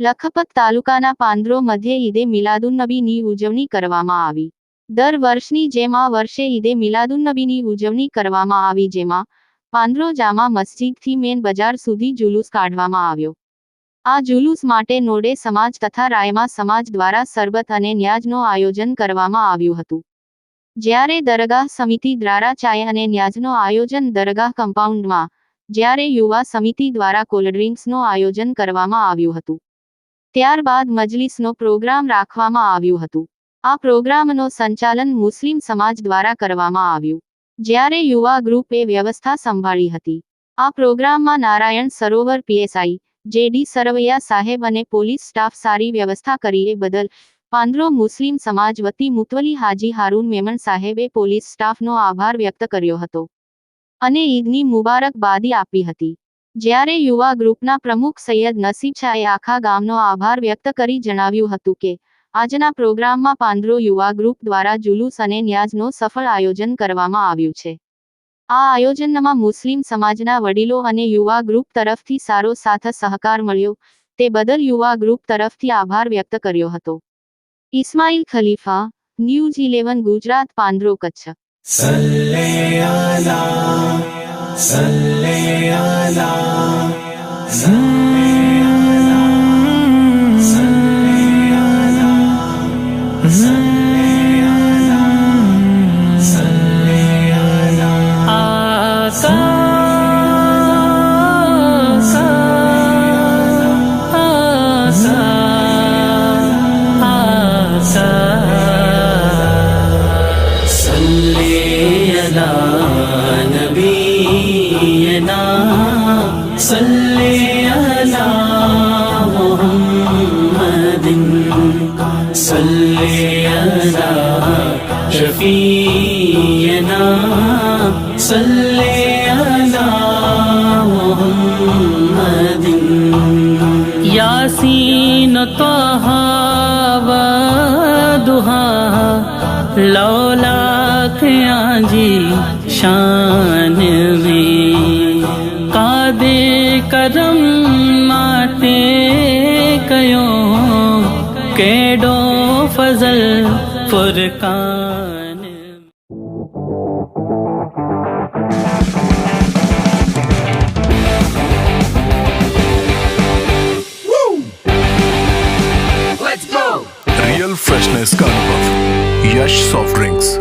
લખપત તાલુકાના પાંદરો મધ્યે ઈદે મિલાદુન્નબીની ઉજવણી કરવામાં આવી. દર વર્ષની જેમ આ વર્ષે ઈદે મિલાદુન્નબીની ઉજવણી કરવામાં આવી, જેમાં પાંદરો જામા મસ્જિદથી મેન બજાર સુધી જુલુસ કાઢવામાં આવ્યો. આ જુલુસ માટે નોડે સમાજ તથા રાયમા સમાજ દ્વારા સરબત અને ન્યાજનું આયોજન કરવામાં આવ્યું હતું. જ્યારે દરગાહ સમિતિ દ્વારા ચાય અને ન્યાજનો આયોજન દરગાહ કમ્પાઉન્ડમાં, જ્યારે યુવા સમિતિ દ્વારા કોલ્ડ્રિંક્સનું આયોજન કરવામાં આવ્યું હતું. ત્યારબાદ મજલિસનો પ્રોગ્રામ રાખવામાં આવ્યું હતું. આ પ્રોગ્રામનો સંચાલન મુસ્લિમ સમાજ દ્વારા કરવામાં આવ્યું. જ્યારે યુવા ગ્રુપે વ્યવસ્થા સંભાળી હતી. આ પ્રોગ્રામમાં નારાયણ સરોવર પીએસઆઈ જેડી સરવૈયા સાહેબ અને પોલીસ સ્ટાફ સારી વ્યવસ્થા કરી બદલ પાંદરો મુસ્લિમ સમાજ વતી મુતવલી હાજી હારૂન મેમણ સાહેબે પોલીસ સ્ટાફનો આભાર વ્યક્ત કર્યો હતો અને ઈદની મુબારકબાદી આપી હતી. જ્યારે યુવા ગ્રુપના પ્રમુખ સૈયદ નસીબ શાહે આખા ગામનો આભાર વ્યક્ત કરી જણાવ્યું હતું કે, આજના પ્રોગ્રામમાં પાંદરો યુવા ગ્રુપ દ્વારા જુલુસ અને ન્યાજનો સફળ આયોજન કરવામાં આવ્યું છે. આ આયોજનમાં મુસ્લિમ સમાજના વડીલો અને યુવા ગ્રુપ તરફથી સારો સાથ સહકાર મળ્યો, તે બદલ યુવા ગ્રુપ તરફથી આભાર વ્યક્ત કર્યો હતો. ઇસ્માઇલ ખલીફા ન્યૂઝ ઇલેવન ગુજરાત પાંદરો કચ્છ صل صلی اللہ نبینا صلی اللہ محمد صلی اللہ شفیعنا یاسین طہ و دہا لولا लौला जी शान में कादे करम माटे कयो केडो फजल फुरकान रियल फ्रेशनेस का अनुभव यश सॉफ्ट ड्रिंक्स